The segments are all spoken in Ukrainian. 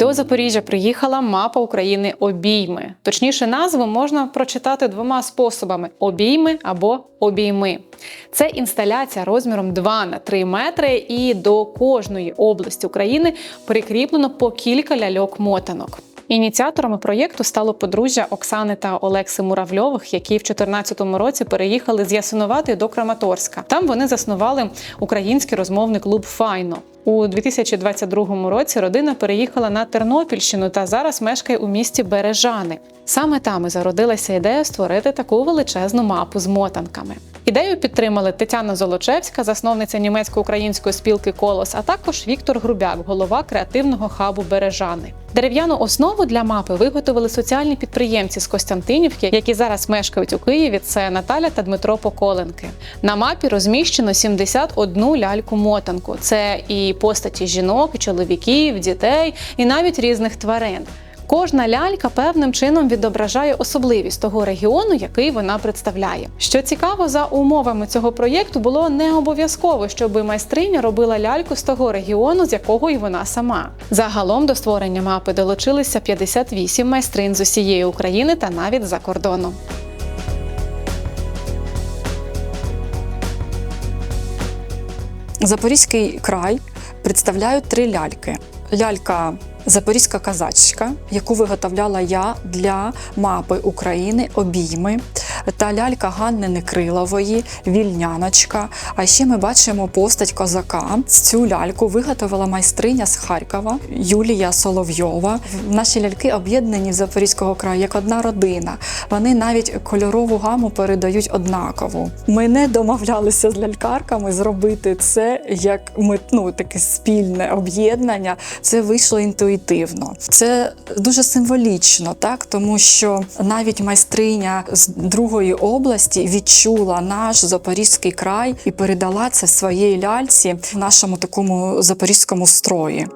До Запоріжжя приїхала мапа України обійми. Точніше, назву можна прочитати двома способами: обійми або обійми. Це інсталяція розміром 2 на 3 метри, і до кожної області України прикріплено по кілька ляльок-мотанок. Ініціаторами проєкту стало подружжя Оксани та Олекси Муравльових, які в 2014 році переїхали з Ясинувати до Краматорська. Там вони заснували український розмовний клуб Файно. У 2022 році родина переїхала на Тернопільщину та зараз мешкає у місті Бережани. Саме там і зародилася ідея створити таку величезну мапу з мотанками. Ідею підтримали Тетяна Золочевська, засновниця німецько-української спілки Колос, а також Віктор Грубяк, голова креативного хабу Бережани. Дерев'яну основу для мапи виготовили соціальні підприємці з Костянтинівки, які зараз мешкають у Києві. Це Наталя та Дмитро Поколенки. На мапі розміщено 71 ляльку-мотанку. Це і постаті жінок, і чоловіків, дітей, і навіть різних тварин. Кожна лялька певним чином відображає особливість того регіону, який вона представляє. Що цікаво, за умовами цього проєкту було не обов'язково, щоб майстриня робила ляльку з того регіону, з якого й вона сама. Загалом до створення мапи долучилися 58 майстрин з усієї України та навіть за кордону. Запорізький край представляють три ляльки. Лялька Запорізька казачка, яку виготовляла я для мапи України обійми, та лялька Ганни Некрилової, вільняночка. А ще ми бачимо постать козака. Цю ляльку виготовила майстриня з Харкова Юлія Соловйова. Наші ляльки об'єднані з Запорізького краю як одна родина. Вони навіть кольорову гаму передають однакову. Ми не домовлялися з лялькарками зробити це як ми, ну, таке спільне об'єднання. Це вийшло інтуїтивно. Це дуже символічно, так тому що навіть майстриня з другої області відчула наш запорізький край і передала це своїй ляльці в нашому такому запорізькому строї.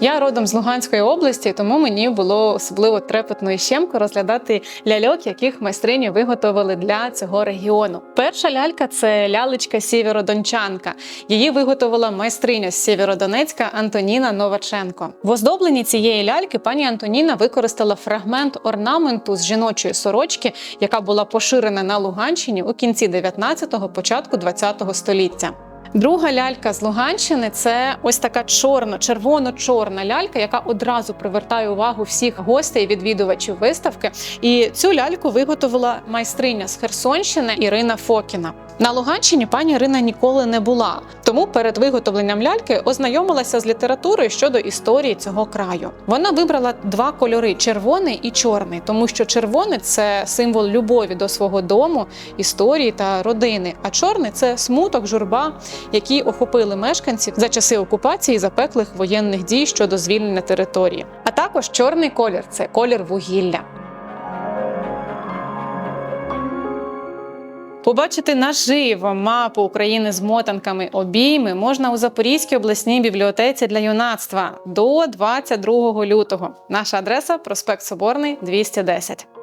Я родом з Луганської області, тому мені було особливо трепетно і щемко розглядати ляльок, яких майстрині виготовили для цього регіону. Перша лялька це лялечка Сєвєродончанка. Її виготовила майстриня з Сєвєродонецька Антоніна Новаченко. В оздобленні цієї ляльки пані Антоніна використала фрагмент орнаменту з жіночої сорочки, яка була поширена на Луганщині у кінці 19-го, початку 20-го століття. Друга лялька з Луганщини це ось така чорно, червоно-чорна лялька, яка одразу привертає увагу всіх гостей, відвідувачів виставки. І цю ляльку виготовила майстриня з Херсонщини Ірина Фокіна. На Луганщині пані Ірина ніколи не була, тому перед виготовленням ляльки ознайомилася з літературою щодо історії цього краю. Вона вибрала два кольори червоний і чорний, тому що червоний це символ любові до свого дому, історії та родини. А чорний це смуток, журба, які охопили мешканців за часи окупації запеклих воєнних дій щодо звільнення території. А також чорний колір це колір вугілля. Побачити наживо мапу України з мотанками обійми можна у Запорізькій обласній бібліотеці для юнацтва до 22 лютого. Наша адреса проспект Соборний 210.